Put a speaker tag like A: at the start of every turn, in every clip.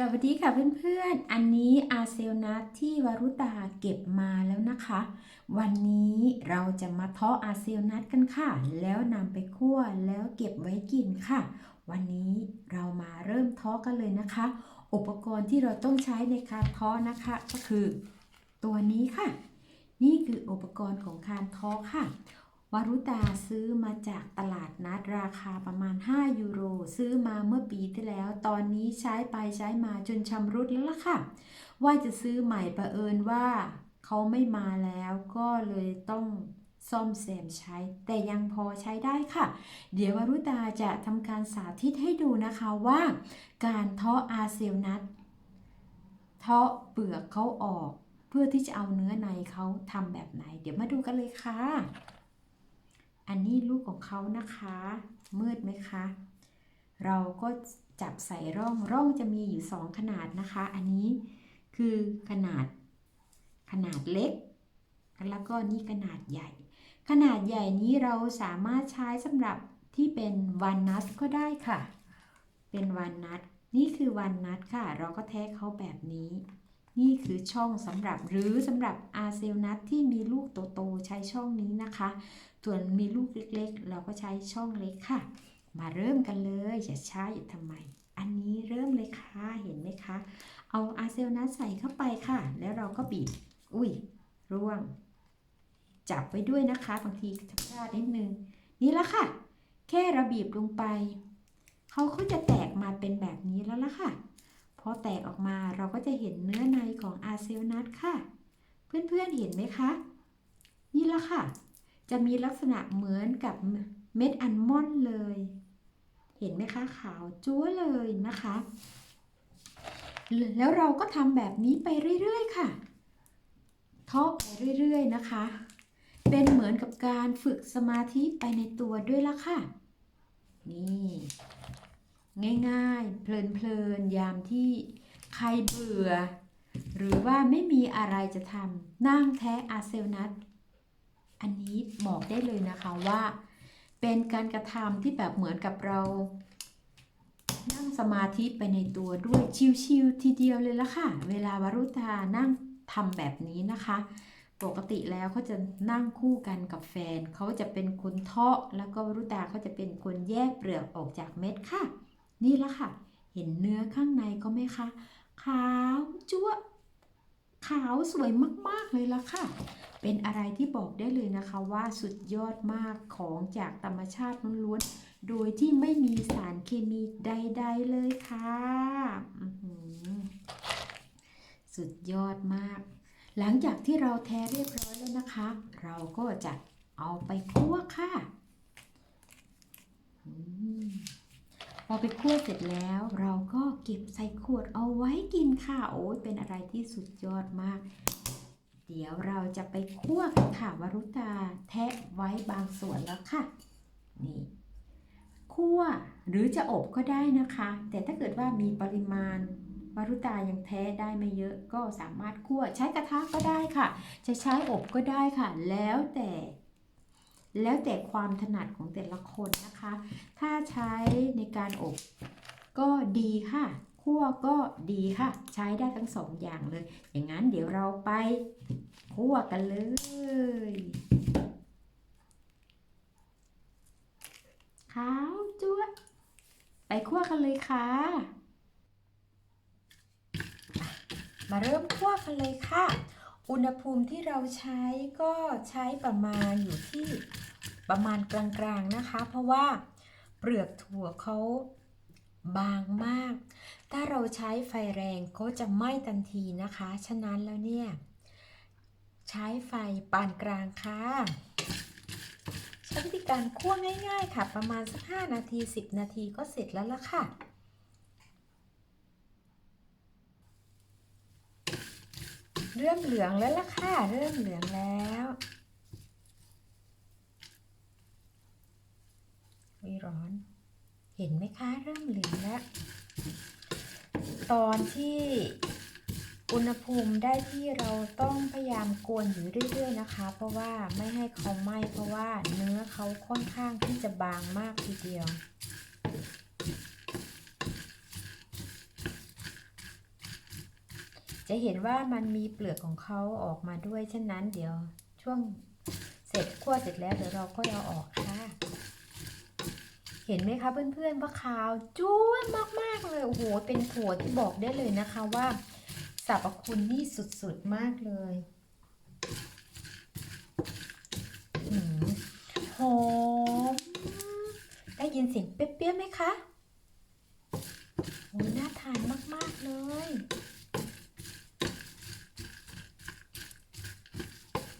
A: สวัสดีค่ะเพื่อนๆ อันนี้อาเซลนัทที่วารุตาเก็บมาแล้วนะคะ วันนี้เราจะมาเทาะอาเซลนัทกันค่ะ แล้วนำไปคั่วแล้วเก็บไว้กินค่ะ วันนี้เรามาเริ่มเทาะกันเลยนะคะ อุปกรณ์ที่เราต้องใช้ในการเทาะนะคะ ก็คือ ตัวนี้ค่ะ นี่คืออุปกรณ์ของการเทาะค่ะ วารุตาซื้อมาจากตลาดนัดราคาประมาณ 5 ยูโร ซื้อมาเมื่อปีที่แล้ว ตอนนี้ใช้ไปใช้มาจนชำรุดแล้วล่ะค่ะ ว่าจะซื้อใหม่ประเอิญว่าเขาไม่มาแล้วก็เลยต้องซ่อมแซมใช้ แต่ยังพอใช้ได้ค่ะ เดี๋ยววารุตาจะทำการสาธิตให้ดูนะคะว่าการเทาะอาเซลนัทเทาะเปลือกเขาออก เพื่อที่จะเอาเนื้อในเขาทำแบบไหน เดี๋ยวมาดูกันเลยค่ะ อันนี้ลูกของเขานะคะ มืดไหมคะ เราก็จับใส่ร่องร่องจะมีอยู่2ขนาดนะคะ อันนี้คือขนาดขนาดเล็ก แล้วก็นี่ขนาดใหญ่ ขนาดใหญ่นี้เราสามารถใช้สำหรับที่เป็นวันนัทก็ได้ค่ะ เป็นวันนัทนี่คือวันนัทค่ะ เราก็แทะเขาแบบนี้ นี่คือช่องสำหรับหรือสำหรับอาเซลนัทที่มีลูกโตๆใช้ช่องนี้นะคะ ส่วนมีลูกเล็กๆ เราก็ใช้ช่องเล็กค่ะ มาเริ่มกันเลยจะช้าอยู่ทำไม อันนี้เริ่มเลยค่ะเห็นไหมคะ เอาอาเซลนัทใส่เข้าไปค่ะ แล้วเราก็บีบอุ้ยร่วง จับไว้ด้วยนะคะบางทีทำพลาดนิดนึงนี่ละค่ะ แค่เราบีบลงไป เขาก็จะแตกมาเป็นแบบนี้แล้วล่ะค่ะ พอแตกออกมาเราก็จะเห็นเนื้อในของอาเซลนัทค่ะ เพื่อนๆเห็นไหมคะ นี่ละค่ะ จะมีลักษณะเหมือนกับเม็ดอัลมอนด์เลย เห็นไหมคะ ขาวจั๊วเลยนะคะ แล้วเราก็ทำแบบนี้ไปเรื่อยๆค่ะเทาะไปเรื่อยๆนะคะ เป็นเหมือนกับการฝึกสมาธิไปในตัวด้วยละค่ะ นี่ ง่ายๆ เพลินๆ ยามที่ใครเบื่อ หรือว่าไม่มีอะไรจะทำนั่งแท้อาเซลนัทอันนี้บอกได้เลยนะคะว่า เป็นการกระทำที่แบบเหมือนกับเรา นั่งสมาธิไปในตัวด้วยชิวๆทีเดียวเลยละค่ะ เวลาวารุตานั่งทำแบบนี้นะคะ ปกติแล้วเขาจะนั่งคู่กันกับแฟน เขาจะเป็นคนเทาะแล้วก็วรุตาเขาจะเป็นคนแยกเปลือกออกจากเม็ดค่ะ นี่ละค่ะ เห็นเนื้อข้างในก็ไหมคะ ขาวจั๊วขาวสวยมาก ๆ เลยละค่ะ เป็นอะไรที่บอกได้เลยนะคะว่าสุดยอดมากของจากธรรมชาติล้วนๆ โดยที่ไม่มีสารเคมีใด ๆ เลยค่ะสุดยอดมาก หลังจากที่เราแท้เรียบร้อยแล้วนะคะ เราก็จะเอาไปคั่วค่ะ อืม พอไปคั่วเสร็จแล้วเราก็เก็บใส่ขวดเอาไว้กินค่ะโอ้ยเป็นอะไรที่สุดยอดมาก เดี๋ยวเราจะไปคั่วกันค่ะวรุตาแทะไว้บางส่วนแล้วค่ะ นี่คั่วหรือจะอบก็ได้นะคะ แต่ถ้าเกิดว่ามีปริมาณวรุตายังแท้ได้ไม่เยอะก็สามารถคั่วใช้กระทะก็ได้ค่ะ จะใช้อบก็ได้ค่ะ แล้วแต่ แล้วแต่ความถนัดของแต่ละคนนะคะ ถ้าใช้ในการอบก็ดีค่ะคั่วก็ดีค่ะ ใช้ได้ทั้งสองอย่างเลย อย่างนั้นเดี๋ยวเราไปคั่วกันเลย ขาวจั๊วไปคั่วกันเลยค่ะ มาเริ่มคั่วกันเลยค่ะ อุณหภูมิที่เราใช้ก็ใช้ประมาณอยู่ที่ประมาณกลางๆนะคะ เพราะว่าเปลือกถั่วเขาบางมาก ถ้าเราใช้ไฟแรงก็จะไหม้ทันทีนะคะ ฉะนั้นแล้วเนี่ย ใช้ไฟปานกลางค่ะใช้วิธีการคั่วง่ายๆค่ะ ประมาณสัก5นาที 10 นาทีก็เสร็จแล้วล่ะค่ะ เริ่มเหลืองแล้วล่ะค่ะ เริ่มเหลืองแล้ว วิร้อน เห็นไหมคะ เริ่มเหลืองแล้ว ตอนที่อุณหภูมิได้ที่เราต้องพยายามกวนอยู่เรื่อยๆนะคะ เพราะว่าไม่ให้เขาไหม้เพราะว่าเนื้อเขาค่อนข้างที่จะบางมากทีเดียว จะเห็นว่ามันมีเปลือกของเขาออกมาด้วยฉะนั้นเดี๋ยวช่วงเสร็จคั่วเสร็จแล้วเดี๋ยวเราก็เอาออกค่ะ เห็นไหมคะเพื่อนๆว่าขาวจ้วนมากๆเลยโอ้โหเป็นถั่วที่บอกได้เลยนะคะว่าสรรพคุณนี่สุดๆมากเลยหืมหอมได้ยินเสียงเปรี้ยวๆไหมคะโอ้ยน่าทานมากๆเลย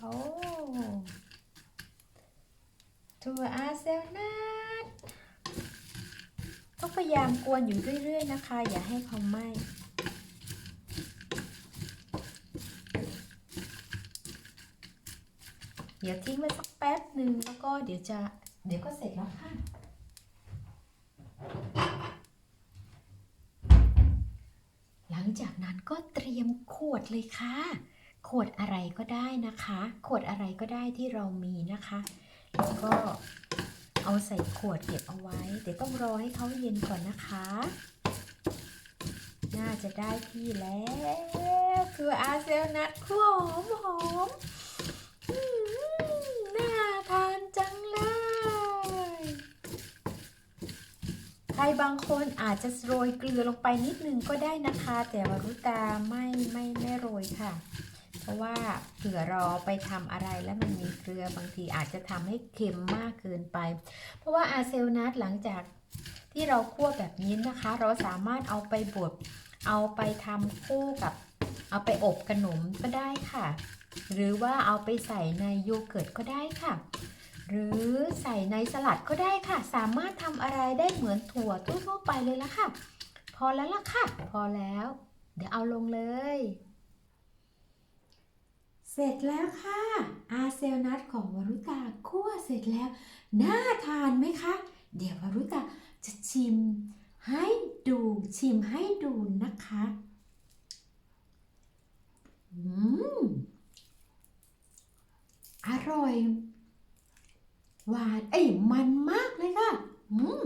A: โอ้ถั่วอาเซลนัทต้องพยายามกวนอยู่เรื่อยๆนะคะ อย่าให้เขาไหม้เดี๋ยวทิ้งไว้สักแป๊บหนึ่งแล้วก็เดี๋ยวจะเดี๋ยวก็เสร็จแล้วค่ะ หลังจากนั้นก็เตรียมขวดเลยค่ะ ขวดอะไรก็ได้นะคะ ขวดอะไรก็ได้ที่เรามีนะคะแล้วก็เอาใส่ขวดเก็บเอาไว้ เดี๋ยวต้องรอให้เขาเย็นก่อนนะคะ น่าจะได้ที่แล้วคืออาเซลนัทคั่วหอมหอมน่าทานจังเลย ใครบางคนอาจจะโรยเกลือลงไปนิดนึงก็ได้นะคะ แต่วารุตาไม่ไม่ไม่โรยค่ะ ราะว่าเผื่อเราไปทำอะไรแล้วมันมีเกลือบางทีอาจจะทำให้เค็มมากเกินไป เพราะว่าอาเซลนัทหลังจากที่เราคั่วแบบนี้นะคะ เราสามารถเอาไปบดเอาไปทำคู่กับ เอาไปอบขนมก็ได้ค่ะ หรือว่าเอาไปใส่ในโยเกิร์ตก็ได้ค่ะ หรือใส่ในสลัดก็ได้ค่ะ สามารถทำอะไรได้เหมือนถั่วทั่วๆไปเลยละค่ะ พอแล้วล่ะค่ะ พอแล้ว เดี๋ยวเอาลงเลย เสร็จแล้วค่ะ อาเซลนัทของวรุตาคั่วเสร็จแล้ว น่าทานไหมคะ เดี๋ยววรุตาจะชิมให้ดูชิมให้ดูนะคะ อืม อร่อย หวานเอ้ยมันมากเลยค่ะ อืม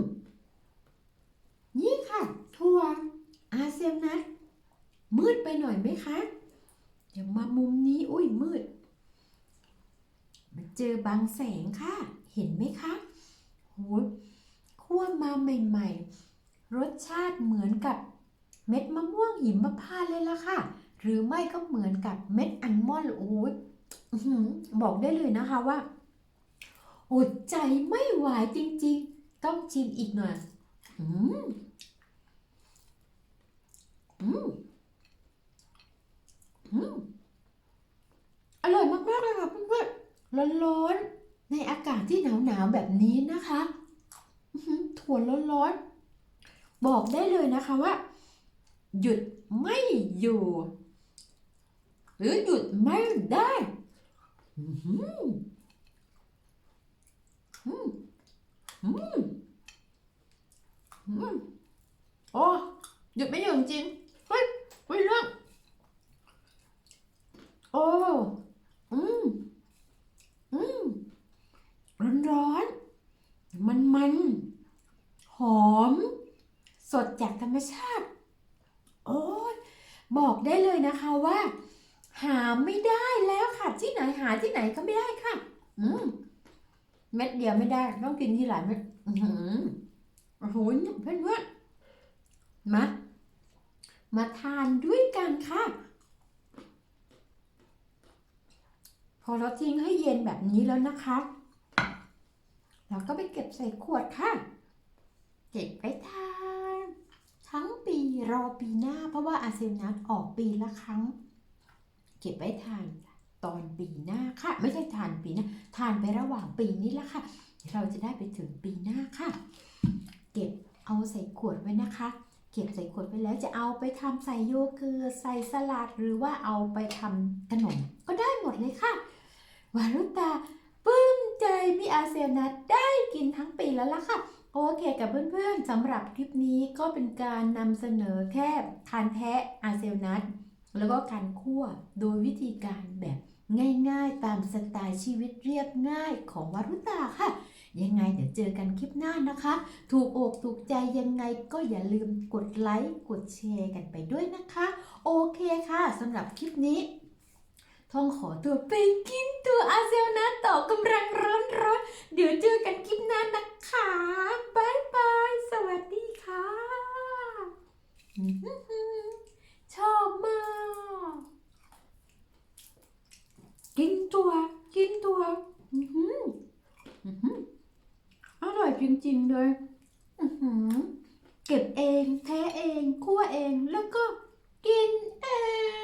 A: นี่ค่ะ ถั่วอาเซลนัทมืดไปหน่อยไหมคะ เดี๋ยวมามุมนี้ อุ้ยมืดมันเจอบางแสงค่ะ เห็นไหมคะโหคั่วมาใหม่ๆ รสชาติเหมือนกับเม็ดมะม่วงหิมพานต์เลยล่ะค่ะ หรือไม่ก็เหมือนกับเม็ดอัลมอนด์โอ้ยบอกได้เลยนะคะว่าอดใจไม่ไหวจริงๆ ต้องชิมอีกหน่อยอืมอืม อืม อร่อยมากๆเลยค่ะเพื่อนๆ ร้อนๆ ในอากาศที่หนาวๆแบบนี้นะคะถั่วร้อนๆ บอกได้เลยนะคะว่า หยุดไม่อยู่ หรือหยุดไม่ได้อือหืออืมอืมอืมโอ้หยุดไม่อยู่จริงเฮ้ยเฮ้ยเรื่องโอ้ อืม อืมร้อนร้อนๆมันมันๆหอม สดจากธรรมชาติ โอ้ยบอกได้เลยนะคะว่า หาไม่ได้แล้วค่ะ ที่ไหนหาที่ไหนก็ไม่ได้ค่ะ อืมเม็ดเดียวไม่ได้ต้องกินที่หลายเม็ดอือหือโอ้โหเพื่อนเพื่อนมามาทานด้วยกันค่ะ พอเราทิ้งให้เย็นแบบนี้แล้วนะคะ เราก็ไปเก็บใส่ขวดค่ะ เก็บไปทานทั้งปีรอปีหน้า เพราะว่าอาเซนัทออกปีละครั้ง เก็บไว้ทานตอนปีหน้าค่ะ ไม่ใช่ทานปีหน้าทานไประหว่างปีนี้ละค่ะ เราจะได้ไปถึงปีหน้าค่ะ เก็บเอาใส่ขวดไว้นะคะเก็บใส่ขวดไว้แล้วจะเอาไปทำใส่โยเกิร์ตใส่สลัด หรือว่าเอาไปทำขนมก็ได้หมดเลยค่ะ วารุตาปลื้มใจพี่อาเซียนัทได้กินทั้งปีแล้วล่ะค่ะ โอเคกับเพื่อนๆสำหรับคลิปนี้ก็เป็นการนำเสนอแค่ทานแท้อาเซลนัทแล้วก็การคั่วโดยวิธีการแบบง่ายๆ ตามสไตล์ชีวิตเรียบง่ายของวารุตาค่ะ ยังไงเดี๋ยวเจอกันคลิปหน้านะคะ ถูกอกถูกใจยังไงก็อย่าลืมกดไลค์กดแชร์กันไปด้วยนะคะ โอเคค่ะสำหรับคลิปนี้ ท่องขอตัวไปกินตัวอาเซลนะต่อกำลังร้อนร้อนๆเดี๋ยวเจอกันคลิปหน้านะคะบายบาย สวัสดีค่ะ ชอบมาก กินตัว กินตัวอื้อหืออื้อหืออร่อยจริงๆเลยเก็บเอง แท้เองคั่วเองแล้วก็กินเอง